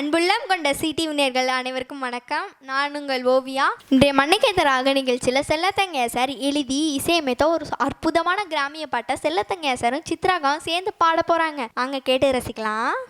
அன்புள்ளம் கொண்ட சிடி நேர்கள் அனைவருக்கும் வணக்கம். நான் உங்கள் ஓவியா. இன்றைய மண்ணுக்கேத்த ராக நிகழ்ச்சியில் செல்லத்தங்கையாசார் எழுதி இசையமைத்த ஒரு அற்புதமான கிராமிய பாட்டை செல்லத்தங்கையாசாரும் சித்ராகாவும் சேர்ந்து பாட போகிறாங்க அங்கே கேட்டு ரசிக்கலாம்.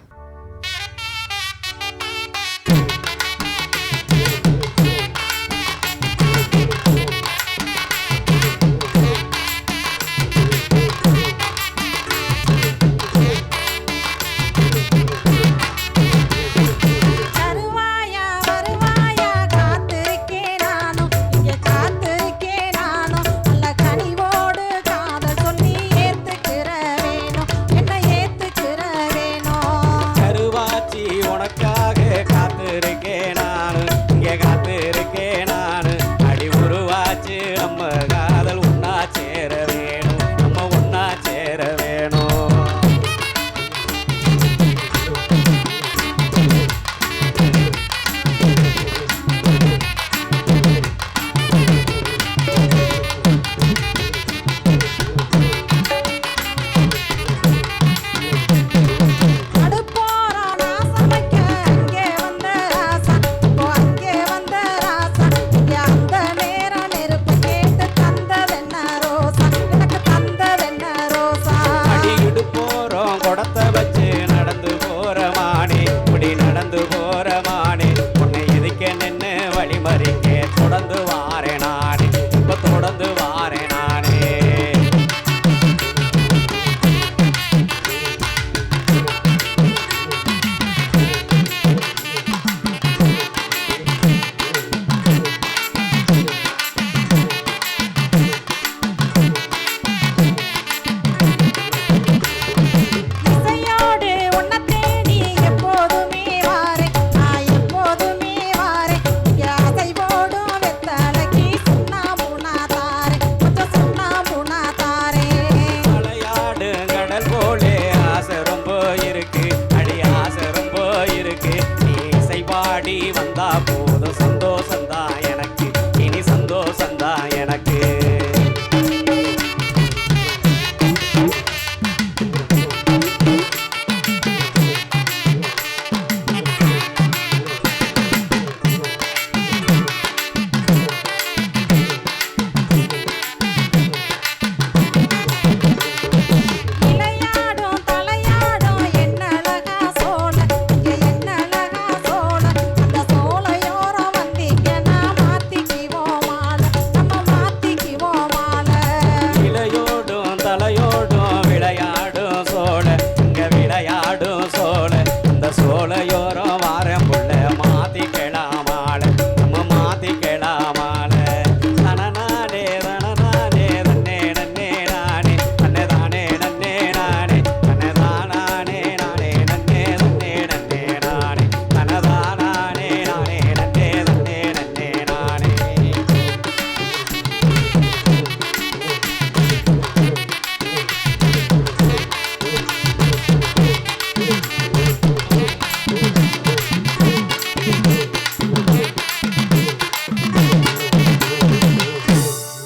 போத சந்தோஷம்.